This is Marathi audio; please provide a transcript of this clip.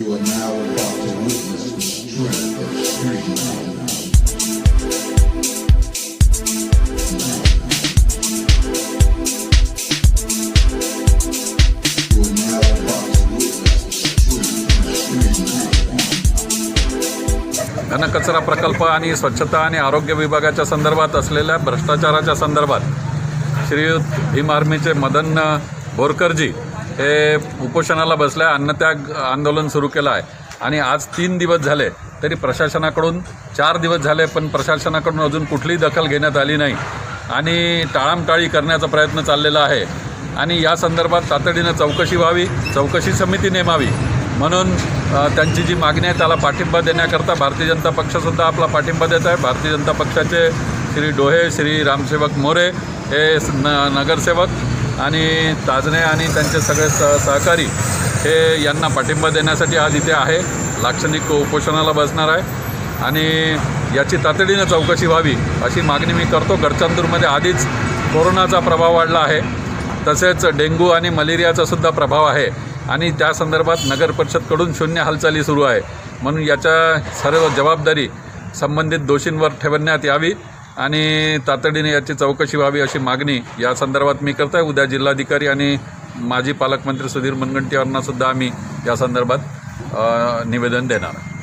You घनकचरा प्रकल्प आणि स्वच्छता आणि आरोग्य विभागाच्या संदर्भात असलेल्या भ्रष्टाचाराच्या संदर्भात श्रीयुत भीम आर्मीचे मदन बोरकरजी हे उपोषणाला बसल्या अन्नत्याग आंदोलन सुरू केलं आहे आणि आज तीन दिवस झाले तरी प्रशासनाकडून चार दिवस झाले पण प्रशासनाकडून अजून कुठलीही दखल घेण्यात आली नाही. आणि टाळामटाळी करण्याचा प्रयत्न चाललेला आहे. आणि या संदर्भात तातडीनं चौकशी व्हावी चौकशी समिती नेमावी. म्हणून त्यांची जी मागणी आहे त्याला पाठिंबा देण्याकरता भारतीय जनता पक्षसुद्धा आपला पाठिंबा देत आहे. भारतीय जनता पक्षाचे श्री डोहे श्री रामसेवक मोरे हे न नगरसेवक आणि ताजणे आणि त्यांचे सगळे स सहकारी हे यांना पाठिंबा देण्यासाठी आज इथे आहे. लाक्षणिक उपोषणाला बसणार आहे. आणि याची तातडीनं चौकशी व्हावी अशी मागणी मी करतो. गडचांदूरमध्ये आधीच कोरोनाचा प्रभाव वाढला आहे. तसेच डेंग्यू आणि मलेरियाचा सुद्धा प्रभाव आहे. आणि त्या संदर्भात नगर परिषदकडून शून्य हालचाली सुरू आहे. म्हणून याच्या सर्व जबाबदारी संबंधित दोषींवर ठेवण्यात यावी. आणि तातडीने याची चौकशी व्हावी अशी मागणी या संदर्भात मी करत आहे उद्या जिल्हाधिकारी आणि माजी पालकमंत्री सुधीर मुनगंटीवारांनासुद्धा आम्ही या संदर्भात निवेदन देणार. आहे